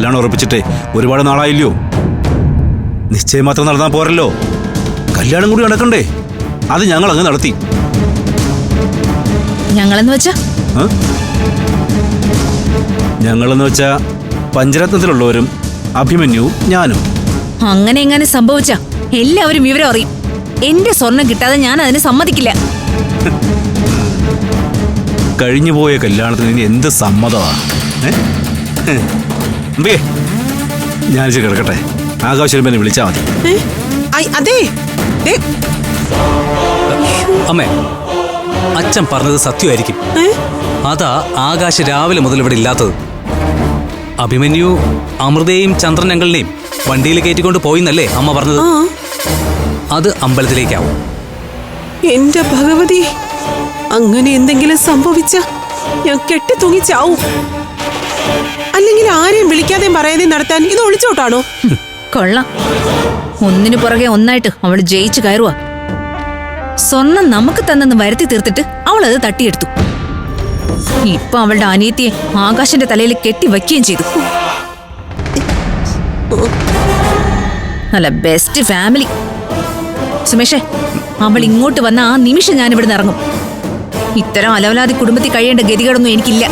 കല്യാണം ഉറപ്പിച്ചിട്ടേ ഒരുപാട് നാളായില്ലയോ? നിശ്ചയം മാത്രം നടന്നാൽ പോരല്ലോ. കല്യാണം കൂടി നടക്കണ്ടേ? അത് ഞങ്ങൾ അങ്ങ് നടത്തി. ഞങ്ങളെന്ന് വെച്ചാ? ഞങ്ങളെന്ന് വെച്ചാ പഞ്ചരത്നത്തിലുള്ളവരും അഭിമന്യു ഞാനും. അങ്ങനെ എങ്ങനെ സംഭവിച്ച? എല്ലാവരും വിവരം അറിയും. എന്റെ സ്വർണം കിട്ടാതെ ഞാൻ അതിന് സമ്മതിക്കില്ല. കഴിഞ്ഞുപോയ കല്യാണത്തിന് എന്ത് സമ്മതമാണ് ഏ? ഞാൻ ഞാനിച്ച് കിടക്കട്ടെ. ആകാശം എന്നെ വിളിച്ചാൽ മതി. അതെ. അമ്മേ അച്ഛൻ പറഞ്ഞത് സത്യമായിരിക്കും. അതാ ആകാശ് രാവിലെ മുതൽ ഇവിടെ ഇല്ലാത്തത്. അഭിമന്യു അമൃതയും ചന്ദ്രൻ ഞങ്ങളുടെയും വണ്ടിയിൽ കയറ്റിക്കൊണ്ട് പോയിന്നല്ലേ അമ്മ പറഞ്ഞത്? അത് അമ്പലത്തിലേക്കാവും. എന്റെ ഭഗവതി അങ്ങനെ എന്തെങ്കിലും സംഭവിച്ച ഞാൻ കെട്ടി തൂങ്ങി ചാവും അല്ലെങ്കിൽ ആരെയും വിളിക്കാതെയും പറയാതെയും നടത്താൻ ഇത് ഒളിച്ചോട്ടാണോ? കൊള്ളാം. ഒന്നിനു പുറകെ ഒന്നായിട്ട് അവൾ ജയിച്ചു കയറുക സ്വർണം നമുക്ക് തന്നെന്ന് വരുത്തി തീർത്തിട്ട് അവൾ അത് തട്ടിയെടുത്തു. ഇപ്പൊ അവളുടെ അനിയത്തിയെ ആകാശന്റെ തലയിൽ കെട്ടി വയ്ക്കുകയും ചെയ്തു. നല്ല ബെസ്റ്റ് ഫാമിലി സുമേഷേ അവൾ ഇങ്ങോട്ട് വന്ന ആ നിമിഷം ഞാൻ ഇവിടുന്ന് ഇറങ്ങും. ഇത്തരം അലവലാതി കുടുംബത്തിൽ കഴിയേണ്ട ഗതികളൊന്നും എനിക്കില്ല.